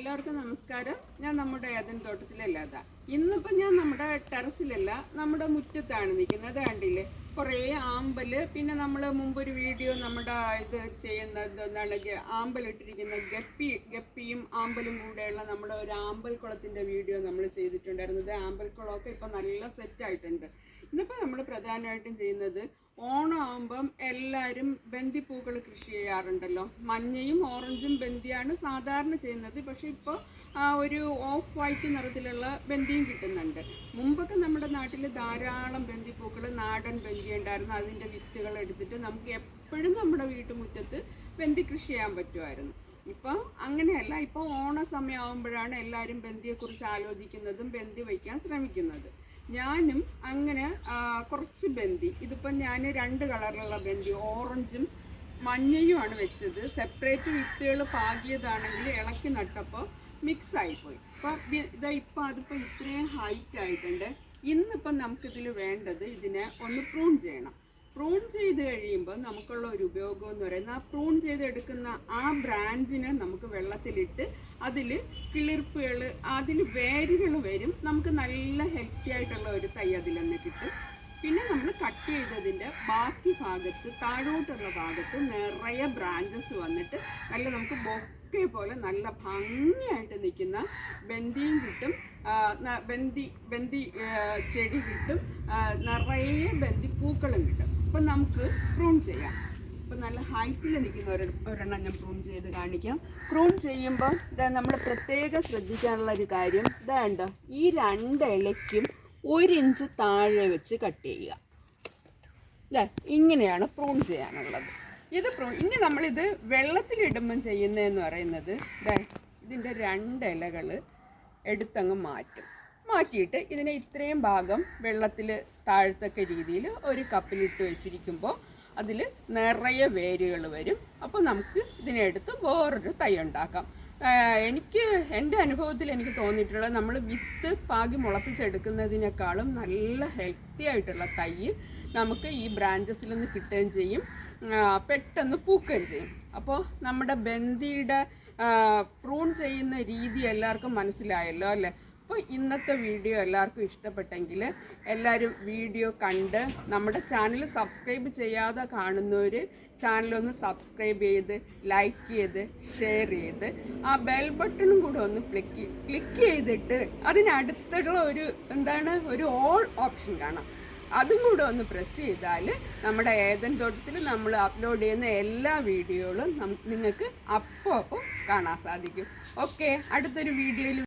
എല്ലാവർക്കും നമസ്കാരം. ഞാൻ നമ്മുടെ ഏതൻ തോട്ടത്തിലല്ല ലത ഇന്നിപ്പോൾ ഞാൻ നമ്മുടെ ടെറസിലല്ല നമ്മുടെ മുറ്റത്താണ് നിൽക്കുന്നത്. കണ്ടില്ലേ? കുറേ ആമ്പൽ. പിന്നെ നമ്മൾ മുമ്പൊരു വീഡിയോ നമ്മുടെ ഇത് ചെയ്യുന്ന എന്താണ് ആമ്പൽ ആമ്പലിട്ടിരിക്കുന്ന ഗപ്പി ഗപ്പിയും ആമ്പലും കൂടെയുള്ള നമ്മുടെ ഒരു ആമ്പൽ കുളത്തിന്റെ വീഡിയോ നമ്മൾ ചെയ്തിട്ടുണ്ടായിരുന്നത്. ആമ്പൽ കുളമൊക്കെ ഇപ്പോൾ നല്ല സെറ്റായിട്ടുണ്ട്. ഇന്നിപ്പോൾ നമ്മൾ പ്രധാനമായിട്ടും ചെയ്യുന്നത് ഓണം ആകുമ്പം എല്ലാവരും ബന്ദിപ്പൂക്കൾ കൃഷി ചെയ്യാറുണ്ടല്ലോ. മഞ്ഞയും ഓറഞ്ചും ബന്ദിയാണ് സാധാരണ ചെയ്യുന്നത്. പക്ഷെ ഇപ്പോൾ ഒരു ഓഫ് വൈറ്റ് നിറത്തിലുള്ള ബന്ദിയും കിട്ടുന്നുണ്ട്. മുമ്പൊക്കെ നമ്മുടെ നാട്ടിൽ ധാരാളം ബന്ദിപ്പൂക്കൾ നാടൻ ബന്ദി ഉണ്ടായിരുന്നു. അതിന്റെ വിത്തുകൾ എടുത്തിട്ട് നമുക്ക് എപ്പോഴും നമ്മുടെ വീട്ടുമുറ്റത്ത് ബന്ദി കൃഷി ചെയ്യാൻ പറ്റുമായിരുന്നു. ഇപ്പോൾ അങ്ങനെയല്ല. ഇപ്പോൾ ഓണ സമയമാകുമ്പോഴാണ് എല്ലാവരും ബന്ദിയെക്കുറിച്ച് ആലോചിക്കുന്നതും ബന്ദി വയ്ക്കാൻ ശ്രമിക്കുന്നത്. ഞാനും അങ്ങനെ കുറച്ച് ബന്തി. ഇതിപ്പം ഞാൻ രണ്ട് കളറിലുള്ള ബന്തി. ഓറഞ്ചും മഞ്ഞയുമാണ് വെച്ചത്. സെപ്പറേറ്റ് വിത്തുകൾ പാകിയതാണെങ്കിൽ ഇളക്കി നട്ടപ്പോൾ മിക്സ് ആയിപ്പോയി അപ്പം ഇതാ ഇപ്പം അതിപ്പോൾ ഇത്രയും ഹൈറ്റ് ആയിട്ടുണ്ട്. ഇന്നിപ്പം നമുക്കിതിൽ വേണ്ടത് ഇതിനെ ഒന്ന് പ്രൂൺ ചെയ്യണം. പ്രൂൺ ചെയ്ത് കഴിയുമ്പോൾ നമുക്കുള്ള ഒരു ഉപയോഗം എന്ന് പറയുന്നത് ആ പ്രൂൺ ചെയ്തെടുക്കുന്ന ആ ബ്രാഞ്ചിനെ നമുക്ക് വെള്ളത്തിലിട്ട് അതിൽ കിളിർപ്പുകൾ അതിൽ വേരുകൾ വരും. നമുക്ക് നല്ല ഹെൽത്തി ആയിട്ടുള്ള ഒരു തൈ അതിൽ നിന്ന് കിട്ടും പിന്നെ നമ്മൾ കട്ട് ചെയ്തതിന്റെ ബാക്കി ഭാഗത്ത് താഴോട്ടുള്ള ഭാഗത്ത് നിറയെ ബ്രാഞ്ചസ് വന്നിട്ട് നല്ല നമുക്ക് ബൊക്കെ പോലെ നല്ല ഭംഗിയായിട്ട് നിൽക്കുന്ന ബന്ദിയും കിട്ടും. ബന്തി ബന്ദി ചെടി കിട്ടും. നിറയെ ബന്ദി പൂക്കളും കിട്ടും. അപ്പം നമുക്ക് പ്രൂൺ ചെയ്യാം. ഇപ്പം നല്ല ഹൈറ്റിൽ നിൽക്കുന്ന ഒരു ഒരെണ്ണം ഞാൻ പ്രൂൺ ചെയ്ത് കാണിക്കാം. പ്രൂൺ ചെയ്യുമ്പോൾ നമ്മൾ പ്രത്യേകം ശ്രദ്ധിക്കാനുള്ള ഒരു കാര്യം ഇതാണ്ട് ഈ രണ്ട് ഇലയ്ക്കും ഒരു താഴെ വെച്ച് കട്ട് ചെയ്യുക. അല്ലേ ഇങ്ങനെയാണ് പ്രൂൺ ചെയ്യാനുള്ളത്. ഇത് പ്രൂൺ ഇനി നമ്മളിത് വെള്ളത്തിലിടുമ്പം ചെയ്യുന്നതെന്ന് പറയുന്നത് ഇതിന്റെ രണ്ട് ഇലകൾ എടുത്തങ്ങ് മാറ്റും. മാറ്റിയിട്ട് ഇതിനെ ഇത്രയും ഭാഗം വെള്ളത്തിൽ താഴ്ത്തക്ക രീതിയിൽ ഒരു കപ്പിലിട്ട് വെച്ചിരിക്കുമ്പോൾ അതിൽ നിറയെ വേരുകൾ വരും. അപ്പോൾ നമുക്ക് ഇതിനെടുത്ത് വേറൊരു തൈ ഉണ്ടാക്കാം. എനിക്ക് എന്റെ അനുഭവത്തിൽ എനിക്ക് തോന്നിയിട്ടുള്ളത് നമ്മൾ വിത്ത് പാകി മുളപ്പിച്ചെടുക്കുന്നതിനേക്കാളും നല്ല ഹെൽത്തി ആയിട്ടുള്ള തൈ നമുക്ക് ഈ ബ്രാഞ്ചസിൽ നിന്ന് കിട്ടുകയും ചെയ്യും. പെട്ടെന്ന് പൂക്കുകയും ചെയ്യും. അപ്പോൾ നമ്മുടെ ബന്ദിയുടെ പ്രൂൺ ചെയ്യുന്ന രീതി എല്ലാവർക്കും മനസ്സിലായല്ലോ അല്ലേ? അപ്പോൾ ഇന്നത്തെ വീഡിയോ എല്ലാവർക്കും ഇഷ്ടപ്പെട്ടെങ്കിൽ എല്ലാവരും വീഡിയോ കണ്ട് നമ്മുടെ ചാനൽ സബ്സ്ക്രൈബ് ചെയ്യാതെ കാണുന്നവർ ചാനലൊന്ന് സബ്സ്ക്രൈബ് ചെയ്ത് ലൈക്ക് ചെയ്ത് ഷെയർ ചെയ്ത് ആ ബെൽ ബട്ടണും കൂടെ ഒന്ന് ക്ലിക്ക് ക്ലിക്ക് ചെയ്തിട്ട് അതിനടുത്തുള്ള ഒരു എന്താണ് ഒരു ഓൾ ഓപ്ഷൻ കാണാം. അതും കൂടെ ഒന്ന് പ്രസ് ചെയ്താൽ നമ്മുടെ ഏതൻ തോട്ടത്തിൽ നമ്മൾ അപ്ലോഡ് ചെയ്യുന്ന എല്ലാ വീഡിയോകളും നിങ്ങൾക്ക് അപ്പോൾ അപ്പോൾ കാണാൻ സാധിക്കും. ഓക്കെ അടുത്തൊരു വീഡിയോയിൽ